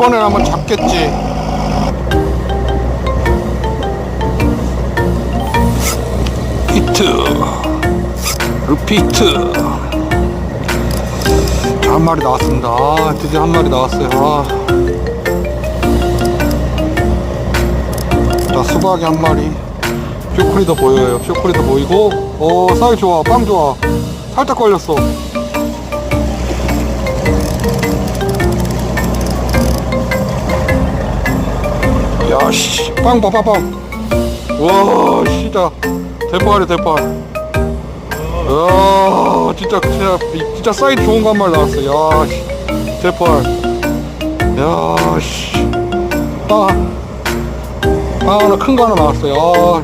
이번엔 한번 잡겠지. 히트. 루피트. 자, 한 마리 나왔습니다. 아, 드디어 한 마리 나왔어요. 아. 자, 수박이 한 마리. 쇼크리도 보여요. 쇼크리도 보이고. 오, 사이 좋아. 빵 좋아. 살짝 걸렸어. 야, 씨. 빵 봐, 빵, 빵. 와, 진짜. 대파래, 대파. 야, 진짜, 진짜, 진짜 사이즈 좋은 거 한 마리 나왔어. 야, 씨. 대파. 야, 씨. 빵. 빵 하나 큰 거 하나 나왔어요. 아,